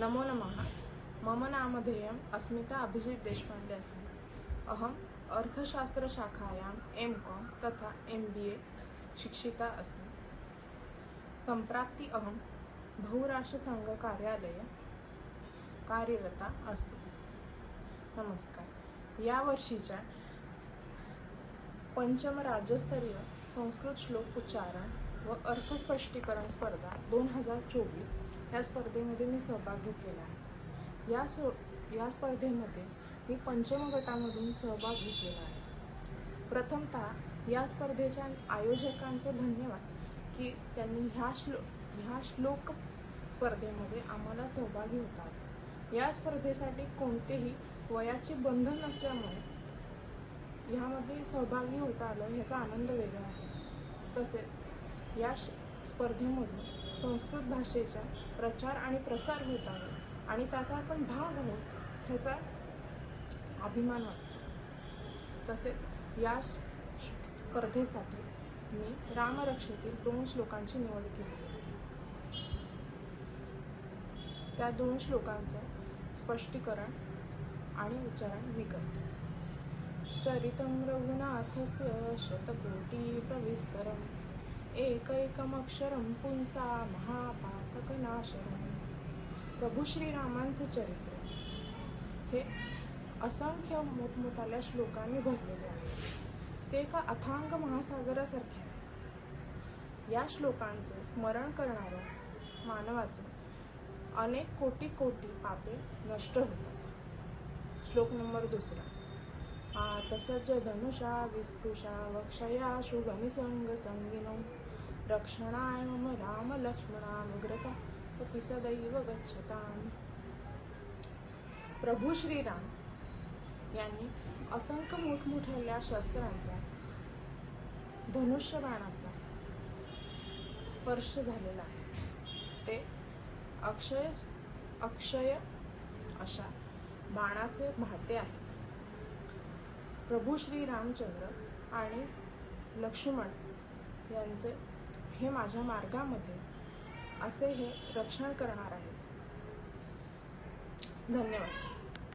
नमो नमः. मम नामधेयम् अस्मिता अभिजित् देशपाण्डे अस्मि. अहम् अर्थशास्त्रशाखायाम् एम् काम् तथा एम् बी ए शिक्षिता अस्मि. सम्प्राप्ति अहं बहुराष्ट्रसङ्घकार्यालये कार्यरता अस्मि. नमस्कार. या वर्षीच्या पंचम राज्यस्तरीय संस्कृत श्लोक उच्चारण व अर्थस्पष्टीकरण स्पर्धा दोन हजार चोवीस या स्पर्धेमध्ये मी सहभाग घेतलेला आहे. या सो या स्पर्धेमध्ये मी पंचम गटामधून सहभाग घेतलेला आहे. प्रथमतः या स्पर्धेच्या आयोजकांचे धन्यवाद की त्यांनी ह्या श्लो ह्या श्लोक स्पर्धेमध्ये आम्हाला सहभागी होतात. या स्पर्धेसाठी कोणतेही वयाचे बंधन नसल्यामुळे ह्यामध्ये सहभागी होता आलं ह्याचा आनंद वेगळा आहे. तसेच या श- स्पर्धेमधून संस्कृत भाषेचा प्रचार आणि प्रसार होत आहे आणि त्याचा आपण भाग आहोत ह्याचा अभिमान वाटतो. तसेच या श- स्पर्धेसाठी मी रामरक्षेतील दोन श्लोकांची निवड केली. त्या दोन श्लोकांचं स्पष्टीकरण आणि उच्चारण मी करते. चरितं रघुनाथस्य शतकोटिप्रविस्तरम् एकैकमक्षरं पुंसा महापातकनाशनम् प्रभू श्रीरामांचं चरित्र। हे असंख्य मोठमोठाल्या श्लोकांनी भरलेले आहे। ते एका अथांग महासागरासारखे आहे। या श्लोकांचे स्मरण करणाऱ्या मानवाचे अनेक कोटी कोटी पापे नष्ट होतात। श्लोक नंबर दुसरा। आतसज्ज धनुषा विस्पृशा वक्षया शुभनिसंग संगिनो। रक्षणाय मम राम लक्ष्मणानुग्रता पती सदैव गच्छताम। प्रभू श्रीराम यांनी असंख्य मोठमोठ्या शस्त्रांचा धनुष्यबाणाचा स्पर्श झालेला आहे. ते अक्षय अक्षय अशा बाणाचे भाते आहेत. प्रभू श्री रामचंद्र आणि लक्ष्मण यांचे हे माझ्या मार्गामध्ये असे हे रक्षण करणार आहेत. धन्यवाद.